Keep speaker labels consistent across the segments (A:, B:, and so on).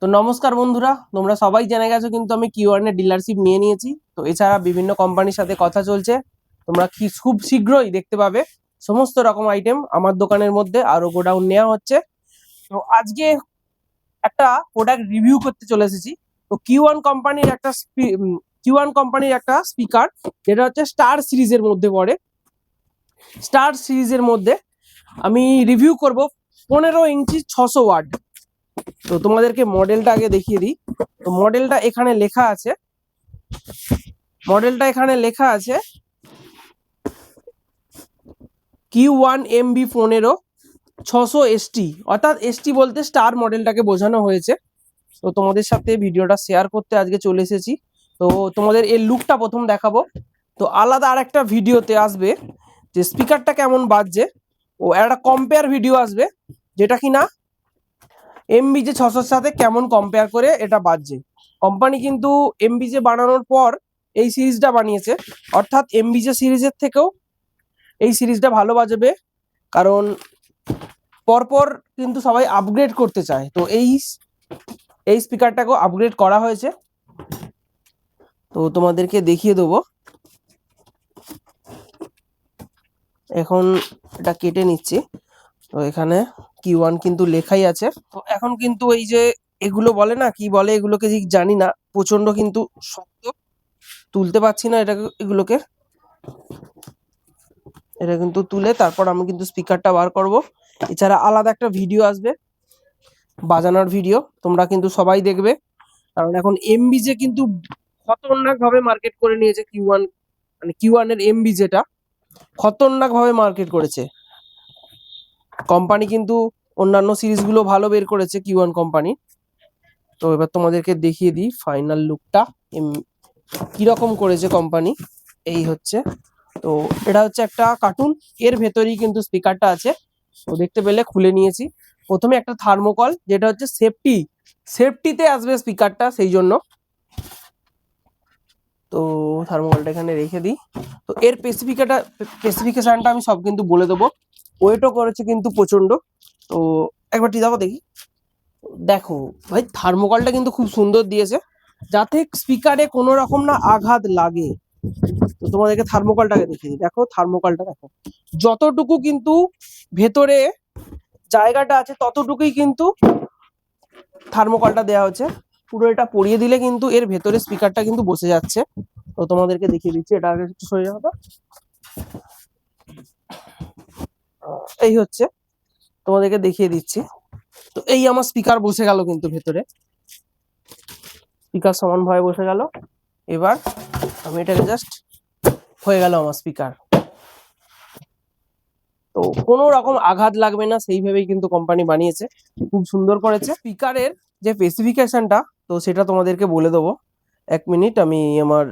A: তো নমস্কার বন্ধুরা তোমরা সবাই জেনে গেছো কিন্তু আমি কিউআরনে ডিলারশিপ নিয়ে নিয়েছি তো এছাড়া বিভিন্ন কোম্পানির সাথে কথা চলছে তোমরা কি খুব শীঘ্রই দেখতে পাবে সমস্ত রকম আইটেম আমার দোকানের মধ্যে আরও গোডাউন নেওয়া হচ্ছে তো আজকে একটা প্রোডাক্ট রিভিউ করতে চলে এসেছি তো কিউ ওয়ান কোম্পানির একটা কিউ ওয়ান কোম্পানির একটা স্পিকার যেটা হচ্ছে স্টার সিরিজের মধ্যে পড়ে স্টার সিরিজের মধ্যে আমি রিভিউ করব পনেরো ইঞ্চি ছশো ওয়াট তো তোমাদেরকে মডেলটা আগে দেখিয়ে দিই তো মডেলটা এখানে লেখা আছে মডেলটা এখানে লেখা আছে কিউ ওয়ান এমবি পনেরো ছশো এসটি অর্থাৎ এসটি বলতে স্টার মডেলটাকে বোঝানো হয়েছে তো তোমাদের সাথে ভিডিওটা শেয়ার করতে আজকে চলে এসেছি তো তোমাদের এই লুকটা প্রথম দেখাবো তো আলাদা আর একটা ভিডিওতে আসবে যে স্পিকারটা কেমন বাজছে ও একটা কম্পেয়ার ভিডিও আসবে যেটা কি না এমবিজে ছশোর সাথে কেমন কম্পেয়ার করে এটা বাজছে কোম্পানি কিন্তু এমবিজে বানানোর পর এই সিরিজটা বানিয়েছে অর্থাৎ এমবিজে সিরিজের থেকেও এই সিরিজটা ভালো বাজবে কারণ পরপর কিন্তু সবাই আপগ্রেড করতে চায় তো এই এই স্পিকারটাকেও আপগ্রেড করা হয়েছে তো তোমাদেরকে দেখিয়ে দেবো এখন এটা কেটে নিচ্ছি তো এখানে কিউ ওয়ান কিন্তু লেখাই আছে তো এখন কিন্তু এই যে এগুলো বলে না কি বলে এগুলোকে ঠিক জানি না প্রচন্ড কিন্তু শক্ত তুলতে পারছি না এটাকে এগুলোকে এটা কিন্তু তুলে তারপর আমি কিন্তু স্পিকারটা বার করব এছাড়া আলাদা একটা ভিডিও আসবে বাজানোর ভিডিও তোমরা কিন্তু সবাই দেখবে কারণ এখন এমবি যে কিন্তু খতরনাক ভাবে মার্কেট করে নিয়েছে কিউ ওয়ান মানে কিউ ওয়ানের এমবি যেটা খতরনাক ভাবে মার্কেট করেছে কোম্পানি কিন্তু অন্যান্য সিরিজগুলো ভালো বের করেছে কিউ ওয়ান কোম্পানি তো এবার তোমাদেরকে দেখিয়ে দিই ফাইনাল লুকটা কীরকম করেছে কোম্পানি এই হচ্ছে তো এটা হচ্ছে একটা কার্টুন এর ভেতরেই কিন্তু স্পিকারটা আছে তো দেখতে পেলে খুলে নিয়েছি প্রথমে একটা থার্মোকল যেটা হচ্ছে সেফটি সেফটিতে আসবে স্পিকারটা সেই জন্য তো থার্মোকলটা এখানে রেখে দিই তো এর স্পেসিফিকেটা স্পেসিফিকেশানটা আমি সব কিন্তু বলে দেবো ওয়েটও করেছে কিন্তু প্রচণ্ড তো একবারটি দেখো দেখি দেখো ভাই থার্মোকলটা কিন্তু খুব সুন্দর দিয়েছে যাতে স্পিকারে কোনো রকম না আঘাত লাগে তো তোমাদেরকে থার্মোকলটাকে দেখিয়ে দিই দেখো থার্মোকলটা দেখো যতটুকু কিন্তু ভেতরে জায়গাটা আছে ততটুকুই কিন্তু থার্মোকলটা দেওয়া হচ্ছে পুরো এটা পরিয়ে দিলে কিন্তু এর ভেতরে স্পিকারটা কিন্তু বসে যাচ্ছে তো তোমাদেরকে দেখিয়ে দিচ্ছি এটা আগে একটু সরে যাবে এই হচ্ছে তোমাদেরকে দেখিয়ে দিচ্ছি তো এই আমার স্পিকার বসে গেল কিন্তু ভেতরে স্পিকার সমান ভয়ে বসে গেল এবার আমি এটাকে জাস্ট হয়ে গেল আমার স্পিকার তো কোনো রকম আঘাত লাগবে না সেইভাবেই কিন্তু কোম্পানি বানিয়েছে খুব সুন্দর করেছে স্পিকারের যে স্পেসিফিকেশনটা তো সেটা তোমাদেরকে বলে দেবো এক মিনিট আমি আমার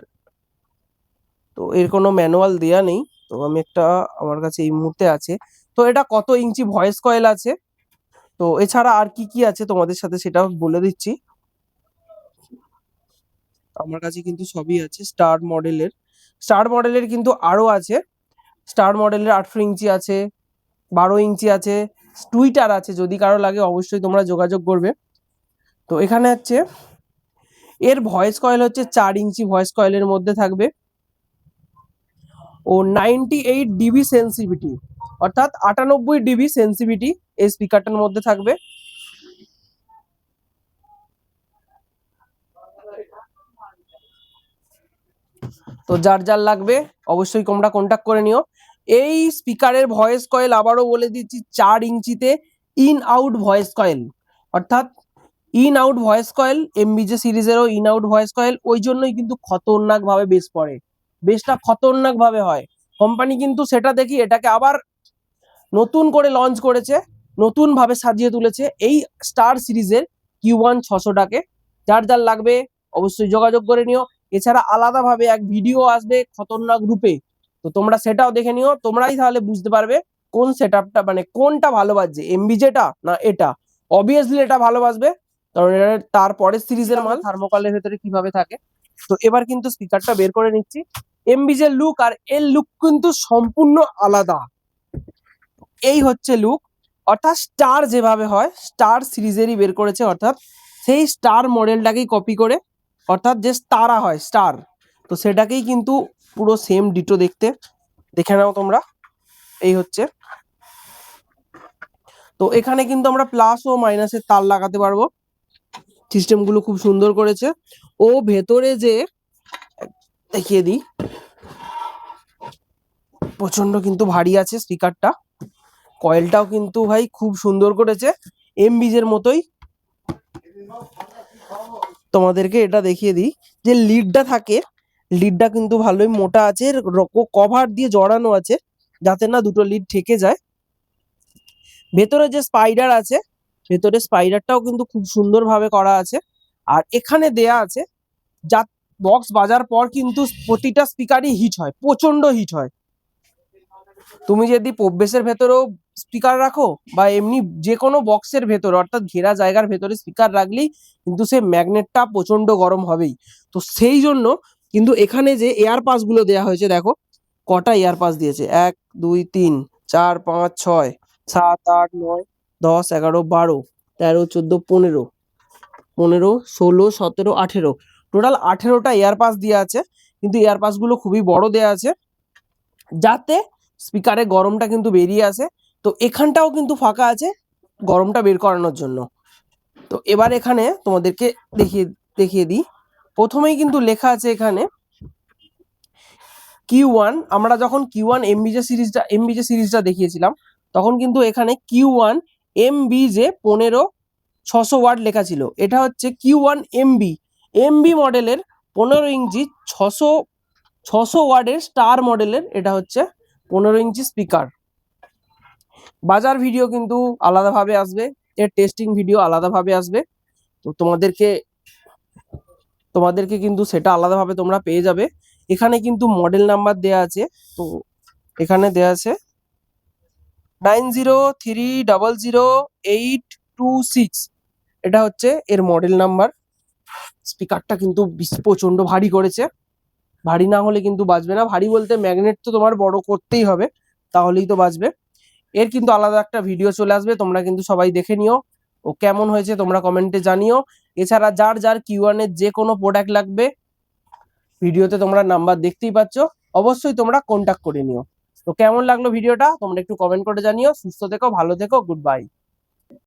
A: তো এর কোনো ম্যানুয়াল দেওয়া নেই তো আমি একটা আমার কাছে এই মুহূর্তে আছে তো এটা কত ইঞ্চি ভয়েস কয়েল আছে তো এছাড়া আর কি কি আছে তোমাদের সাথে সেটা বলে দিচ্ছি আমার কাছে কিন্তু সবই আছে স্টার মডেলের স্টার মডেলের কিন্তু আরও আছে স্টার মডেলের আঠেরো ইঞ্চি আছে বারো ইঞ্চি আছে টুইটার আছে যদি কারো লাগে অবশ্যই তোমরা যোগাযোগ করবে তো এখানে হচ্ছে এর ভয়েস কয়েল হচ্ছে চার ইঞ্চি ভয়েস কয়েলের মধ্যে থাকবে ও নাইনটি এইট ডিবি সেন্সিভিটি অর্থাৎ আটানব্বই ডিবি সেন্সিভিটি এই স্পিকারটার মধ্যে থাকবে তো যার যার লাগবে অবশ্যই তোমরা কন্ট্যাক্ট করে নিও এই স্পিকারের ভয়েস কয়েল আবারও বলে দিচ্ছি চার ইঞ্চিতে ইন আউট ভয়েস কয়েল অর্থাৎ in out voice coil MBJ সিরিজেরও ইন আউট ভয়েস কয়েল ওই জন্যই কিন্তু খতরনাক ভাবে পড়ে বেশটা খতরনাক ভাবে হয় কোম্পানি কিন্তু সেটা দেখি এটাকে আবার নতুন করে লঞ্চ করেছে নতুনভাবে সাজিয়ে তুলেছে এই স্টার সিরিজের কিউ ওয়ান ছশোটাকে যার যার লাগবে অবশ্যই যোগাযোগ করে নিও এছাড়া আলাদাভাবে এক ভিডিও আসবে খতরনাক রূপে তো তোমরা সেটাও দেখে নিও তোমরাই তাহলে বুঝতে পারবে কোন সেট মানে কোনটা ভালো বাজছে এমবি না এটা অবভিয়াসলি এটা ভালোবাসবে কারণ এটা তারপরের সিরিজের মাল থার্মোকলের ভেতরে কিভাবে থাকে তো এবার কিন্তু স্পিকারটা বের করে নিচ্ছি এমবিজের লুক আর এর লুক কিন্তু সম্পূর্ণ আলাদা এই হচ্ছে লুক অর্থাৎ স্টার যেভাবে হয় স্টার সিরিজেরই বের করেছে অর্থাৎ সেই স্টার মডেলটাকেই কপি করে অর্থাৎ যে তারা হয় স্টার তো সেটাকেই কিন্তু পুরো সেম ডিটো দেখতে দেখে নাও তোমরা এই হচ্ছে তো এখানে কিন্তু আমরা প্লাস ও মাইনাসের তার লাগাতে পারবো সিস্টেমগুলো খুব সুন্দর করেছে ও ভেতরে যে দেখিয়ে দিই প্রচন্ড কিন্তু ভারী আছে স্পিকারটা কয়েলটাও কিন্তু ভাই খুব সুন্দর করেছে এমবিজের মতোই তোমাদেরকে এটা দেখিয়ে দিই যে লিডটা থাকে লিডটা কিন্তু ভালোই মোটা আছে কভার দিয়ে জড়ানো আছে যাতে না দুটো লিড ঠেকে যায় ভেতরে যে স্পাইডার আছে ভেতরে স্পাইডারটাও কিন্তু খুব সুন্দরভাবে করা আছে আর এখানে দেয়া আছে যা বক্স বাজার পর কিন্তু প্রতিটা স্পিকারই হিট হয় প্রচন্ড হিট হয় তুমি যদি প্রবেশের ভেতরেও স্পিকার রাখো বা এমনি যে কোনো বক্সের ভেতর অর্থাৎ ঘেরা জায়গার ভেতরে স্পিকার রাখলেই কিন্তু সে ম্যাগনেটটা প্রচণ্ড গরম হবেই তো সেই জন্য কিন্তু এখানে যে এয়ার পাসগুলো দেওয়া হয়েছে দেখো কটা এয়ার পাস দিয়েছে এক দুই তিন চার পাঁচ ছয় সাত আট নয় দশ এগারো বারো তেরো চোদ্দো পনেরো পনেরো ষোলো সতেরো আঠেরো টোটাল আঠেরোটা এয়ার পাস দেওয়া আছে কিন্তু এয়ার পাসগুলো খুবই বড় দেওয়া আছে যাতে স্পিকারে গরমটা কিন্তু বেরিয়ে আসে তো এখানটাও কিন্তু ফাঁকা আছে গরমটা বের করানোর জন্য তো এবার এখানে তোমাদেরকে দেখিয়ে দেখিয়ে দিই প্রথমেই কিন্তু লেখা আছে এখানে কিউ ওয়ান আমরা যখন কিউ ওয়ান এমবি যে সিরিজটা এমবি যে সিরিজটা দেখিয়েছিলাম তখন কিন্তু এখানে কিউ ওয়ান এমবি যে পনেরো ছশো ওয়ার্ড লেখা ছিল এটা হচ্ছে কিউ ওয়ান এমবি এমবি মডেলের পনেরো ইঞ্চি ছশো ছশো ওয়ার্ডের স্টার মডেলের এটা হচ্ছে পনেরো ইঞ্চি স্পিকার বাজার ভিডিও কিন্তু আলাদাভাবে আসবে এর টেস্টিং ভিডিও আলাদাভাবে আসবে তো তোমাদেরকে তোমাদেরকে কিন্তু সেটা আলাদাভাবে তোমরা পেয়ে যাবে এখানে কিন্তু মডেল নাম্বার দেয়া আছে তো এখানে দেয়া আছে nine zero three double zero eight two six এটা হচ্ছে এর মডেল নাম্বার স্পিকারটা কিন্তু প্রচণ্ড ভারী করেছে ভারী না হলে কিন্তু বাজবে না ভারী বলতে ম্যাগনেট তো তোমার বড় করতেই হবে তাহলেই তো বাজবে এর কিন্তু আলাদা একটা ভিডিও চলে আসবে তোমরা কিন্তু সবাই দেখে নিও ও কেমন হয়েছে তোমরা কমেন্টে জানিও এছাড়া যার যার কিউয়ানের যে কোনো প্রোডাক্ট লাগবে ভিডিওতে তোমরা নাম্বার দেখতেই পাচ্ছ অবশ্যই তোমরা কন্ট্যাক্ট করে নিও তো কেমন লাগলো ভিডিওটা তোমরা একটু কমেন্ট করে জানিও সুস্থ থেকো ভালো থেকো গুড বাই